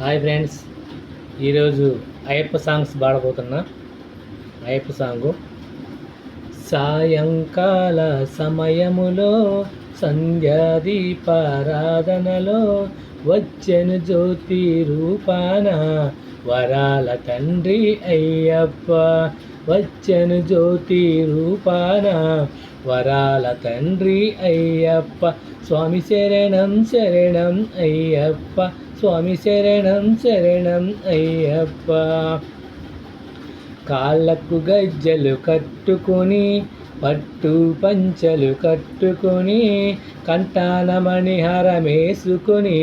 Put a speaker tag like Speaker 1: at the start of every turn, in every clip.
Speaker 1: Hi friends ఈరోజు Ayyappa songs పాడబోతున్నా. Ayyappa song. సాయంకాల సమయములో సంధ్యాదీపారాధనలో వచ్చెను జ్యోతి రూపాన వరాల తండ్రి అయ్యప్ప. వచ్చెను జ్యోతి రూపాన వరాల తండ్రి అయ్యప్ప. స్వామి శరణం శరణం అయ్యప్ప. స్వామి శరణం శరణం అయ్యప్ప. కాళ్ళకు గజ్జలు కట్టుకొని పట్టు పంచలు కట్టుకొని కంటాన మణిహారమేసుకొని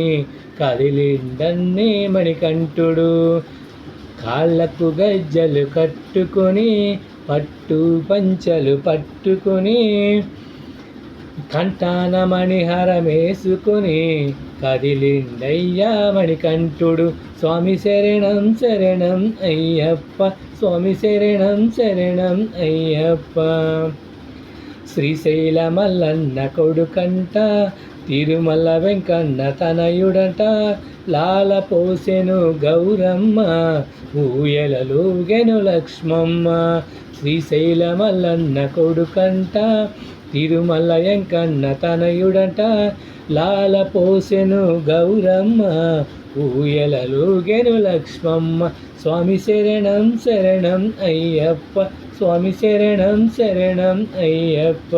Speaker 1: కదిలిండన్నే మణికంఠుడు. కాళ్ళకు గజ్జలు కట్టుకొని పట్టు పంచలు పట్టుకొని కంఠాన మణిహరమేసుకుని కదిలిండయ్యా మణికంఠుడు. స్వామి శరణం శరణం అయ్యప్ప స్వామి శరణం శరణం అయ్యప్ప. శ్రీశైల మల్లన్న కొడుకంట తిరుమల వెంకన్న తనయుడట లాల పోసెను గౌరమ్మ ఊయలలుగెను లక్ష్మమ్మ. శ్రీశైల మల్లన్న కొడుకంట తిరుమల వెంకన్న తనయుడట లాల పోసెను గౌరమ్మ ఊయలలుగెను లక్ష్మమ్మ. స్వామి శరణం శరణం అయ్యప్ప స్వామి శరణం శరణం అయ్యప్ప.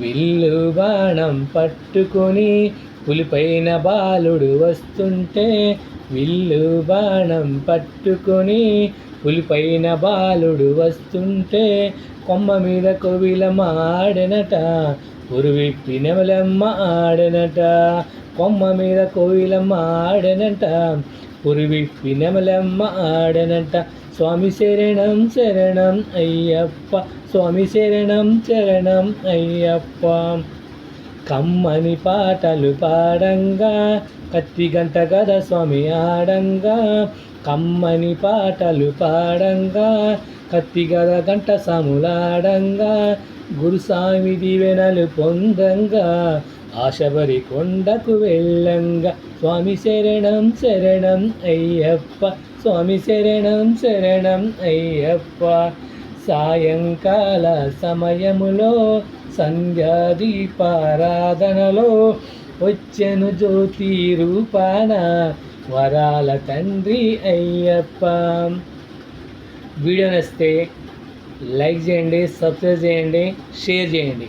Speaker 1: విల్లు బాణం పట్టుకొని పులిపైన బాలుడు వస్తుంటే విల్లు బాణం పట్టుకొని పులిపైన బాలుడు వస్తుంటే కొమ్మ మీద కోవిలమ్మ ఆడెనట ఉరువిప్పి నెమలమ్మ ఆడెనట. కొమ్మ మీద కోవిలమ్మ ఆడెనట ఉరువిప్పి నెమలమ్మ ఆడెనట. స్వామి శరణం శరణం అయ్యప్ప స్వామి శరణం శరణం అయ్యప్ప. కమ్మని పాటలు పాడంగా కత్తి గంట కదా స్వామి ఆడంగా కమ్మని పాటలు పాడంగా కత్తి గద గంట సములాడంగా గురుస్వామి దీవెనలు పొందంగా ఆశబరి కొండకు వెళ్ళంగా. స్వామి శరణం శరణం అయ్యప్ప స్వామి శరణం శరణం అయ్యప్ప. సాయంకాల సమయములో సంధ్యాదీపారాధనలో వచ్చెను జ్యోతి రూపాన వరాల తండ్రి అయ్యప్ప. వీడియో నచ్చితే లైక్ చేయండి సబ్స్క్రైబ్ చేయండి షేర్ చేయండి.